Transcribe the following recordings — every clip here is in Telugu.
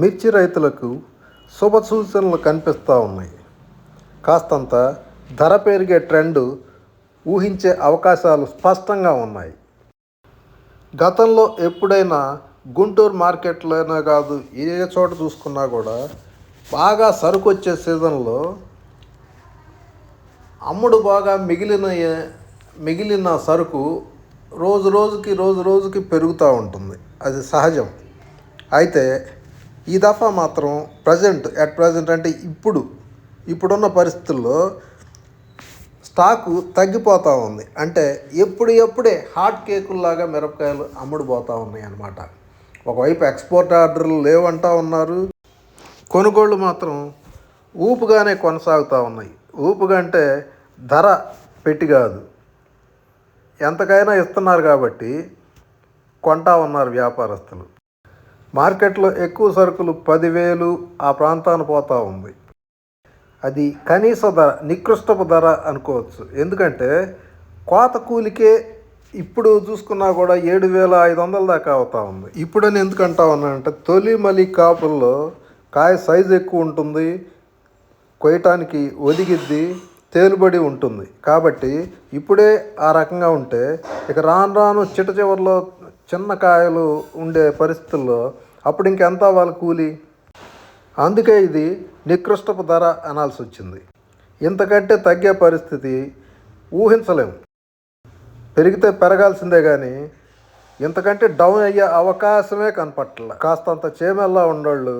మిర్చి రైతులకు శుభ సూచనలు కనిపిస్తూ ఉన్నాయి. కాస్తంత ధర పెరిగే ట్రెండ్ ఊహించే అవకాశాలు స్పష్టంగా ఉన్నాయి. గతంలో ఎప్పుడైనా గుంటూరు మార్కెట్లోనే కాదు ఏ చోట చూసుకున్నా కూడా బాగా సరుకు వచ్చే సీజన్లో అమ్ముడు బాగా మిగిలిన మిగిలిన సరుకు రోజు రోజుకి రోజు రోజుకి పెరుగుతూ ఉంటుంది. అది సహజం. అయితే ఈ దఫా మాత్రం ప్రజెంట్ అట్ ప్రజెంట్ అంటే ఇప్పుడు ఇప్పుడున్న పరిస్థితుల్లో స్టాకు తగ్గిపోతూ ఉంది. అంటే ఎప్పుడు ఎప్పుడే హాట్ కేకుల్లాగా మిరపకాయలు అమ్ముడుపోతూ ఉన్నాయి అన్నమాట. ఒకవైపు ఎక్స్పోర్ట్ ఆర్డర్లు లేవంటా ఉన్నారు. కొనుగోళ్ళు మాత్రం ఊపుగానే కొనసాగుతూ ఉన్నాయి. ఊపుగా అంటే ధర పెట్టి కాదు. ఎంతకైనా ఇస్తున్నారు కాబట్టి కొంటా ఉన్నారు వ్యాపారస్తులు. మార్కెట్లో ఎక్కువ సరుకులు పదివేలు ఆ ప్రాంతాన పోతూ ఉంది. అది కనీస ధర నికృష్టపు ధర అనుకోవచ్చు. ఎందుకంటే కోత కూలికే ఇప్పుడు చూసుకున్నా కూడా ఏడు వేల ఐదు వందల దాకా అవుతా ఉంది. ఇప్పుడని ఎందుకు అంటా ఉన్నానంటే తొలి మలి కాపుల్లో కాయ సైజు ఎక్కువ ఉంటుంది కొయ్యటానికి ఒదిగిద్ది తేలుబడి ఉంటుంది. కాబట్టి ఇప్పుడే ఆ రకంగా ఉంటే ఇక రాను రాను చిట్ట చివరిలో చిన్న కాయలు ఉండే పరిస్థితుల్లో అప్పుడు ఇంకెంత వాళ్ళ కూలి? అందుకే ఇది నికృష్టపు ధర అనాల్సి వచ్చింది. ఇంతకంటే తగ్గే పరిస్థితి ఊహించలేము. పెరిగితే పెరగాల్సిందే కానీ ఇంతకంటే డౌన్ అయ్యే అవకాశమే కనపట్ల. కాస్తంత చేమెల్లా ఉండోళ్ళు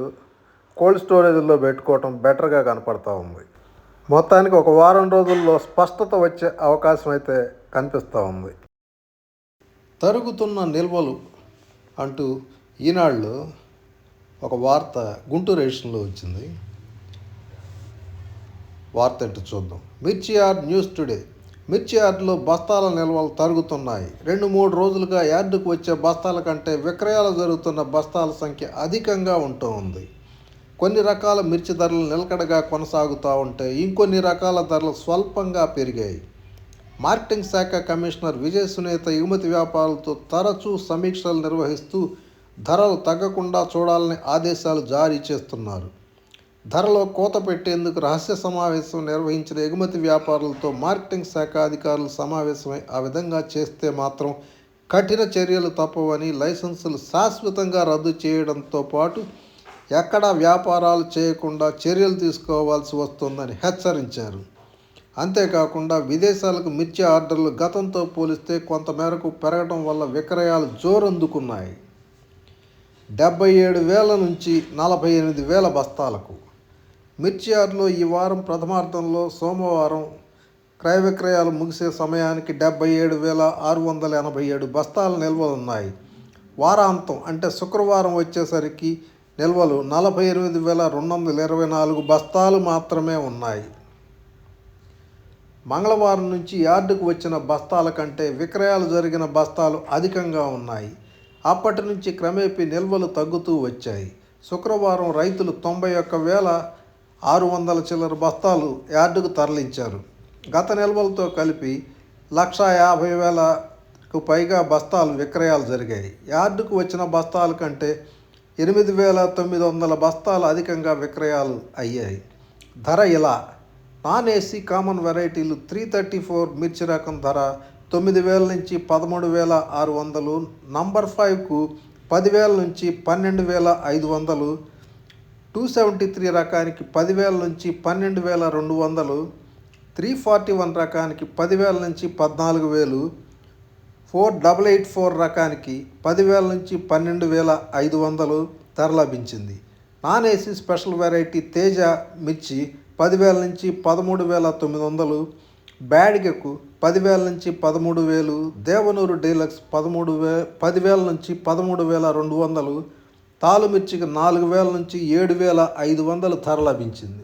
కోల్డ్ స్టోరేజ్లో పెట్టుకోవటం బెటర్గా కనపడతా ఉంది. మొత్తానికి ఒక వారం రోజుల్లో స్పష్టత వచ్చే అవకాశం అయితే కనిపిస్తూ ఉంది. తరుగుతున్న నిల్వలు అంటూ ఈనాళ్ళు ఒక వార్త గుంటూరు ఎడిషన్లో వచ్చింది. వార్త ఏంటో చూద్దాం. మిర్చియార్డ్ న్యూస్ టుడే. మిర్చియార్డులో బస్తాల నిల్వలు తరుగుతున్నాయి. రెండు మూడు రోజులుగా యార్డుకు వచ్చే బస్తాల కంటే విక్రయాలు జరుగుతున్న బస్తాల సంఖ్య అధికంగా ఉంటూ ఉంది. కొన్ని రకాల మిర్చి ధరలు నిలకడగా కొనసాగుతూ ఉంటే ఇంకొన్ని రకాల ధరలు స్వల్పంగా పెరిగాయి. మార్కెటింగ్ శాఖ కమిషనర్ విజయ్ సునేత ఎగుమతి వ్యాపారులతో తరచూ సమీక్షలు నిర్వహిస్తూ ధరలు తగ్గకుండా చూడాలని ఆదేశాలు జారీ చేస్తున్నారు. ధరలో కోత పెట్టేందుకు రహస్య సమావేశం నిర్వహించిన ఎగుమతి వ్యాపారులతో మార్కెటింగ్ శాఖ అధికారులు సమావేశమై ఆ విధంగా చేస్తే మాత్రం కఠిన చర్యలు తప్పవని లైసెన్సులు శాశ్వతంగా రద్దు చేయడంతో పాటు ఎక్కడా వ్యాపారాలు చేయకుండా చర్యలు తీసుకోవాల్సి వస్తుందని హెచ్చరించారు. అంతేకాకుండా విదేశాలకు మిర్చి ఆర్డర్లు గతంతో పోలిస్తే కొంతమేరకు పెరగడం వల్ల విక్రయాలు జోరందుకున్నాయి. డెబ్బై ఏడు వేల నుంచి నలభై ఎనిమిది వేల బస్తాలకు. మిర్చియార్లో ఈ వారం ప్రథమార్థంలో సోమవారం క్రయ విక్రయాలు ముగిసే సమయానికి డెబ్బై ఏడు వేల ఆరు వందల ఎనభై ఏడు బస్తాల నిల్వలు ఉన్నాయి వారాంతం అంటే శుక్రవారం వచ్చేసరికి నిల్వలు నలభై ఎనిమిది వేల రెండు వందల ఇరవై నాలుగు బస్తాలు మాత్రమే ఉన్నాయి. మంగళవారం నుంచి యార్డుకు వచ్చిన బస్తాల కంటే విక్రయాలు జరిగిన బస్తాలు అధికంగా ఉన్నాయి. అప్పటి నుంచి క్రమేపీ నిల్వలు తగ్గుతూ వచ్చాయి. శుక్రవారం రైతులు తొంభై ఒక్క వేల ఆరు వందల చిల్లర బస్తాలు యార్డుకు తరలించారు. గత నిల్వలతో కలిపి లక్ష యాభై వేలకు పైగా బస్తాలు విక్రయాలు జరిగాయి. యార్డుకు వచ్చిన బస్తాల కంటే ఎనిమిది వేల తొమ్మిది వందల బస్తాలు అధికంగా విక్రయాలు అయ్యాయి. ధర ఇలా నాన్ ఏసీ కామన్ వెరైటీలు త్రీ థర్టీ ఫోర్ మిర్చి రకం ధర తొమ్మిది వేల నుంచి పదమూడు వేల ఆరు వందలు నంబర్ ఫైవ్కు పదివేల నుంచి పన్నెండు వేల ఐదు వందలు టూ సెవెంటీ త్రీ రకానికి పదివేల నుంచి పన్నెండు వేల రెండు వందలు త్రీ ఫార్టీ వన్ రకానికి పదివేల నుంచి పద్నాలుగు వేలు ఫోర్ డబల్ ఎయిట్ ఫోర్ రకానికి పదివేల నుంచి పన్నెండు వేల ఐదు వందలు ధర లభించింది. Non AC special variety Teja మిర్చి పదివేల నుంచి పదమూడు వేల తొమ్మిది వందలు బ్యాడిగకు పదివేల నుంచి పదమూడు వేలు దేవనూరు డీలక్స్ పదమూడు వే పదివేల నుంచి పదమూడు వేల రెండు వందలు తాలుమిర్చికి నాలుగు వేల నుంచి ఏడు వేల ఐదు వందలు ధర లభించింది.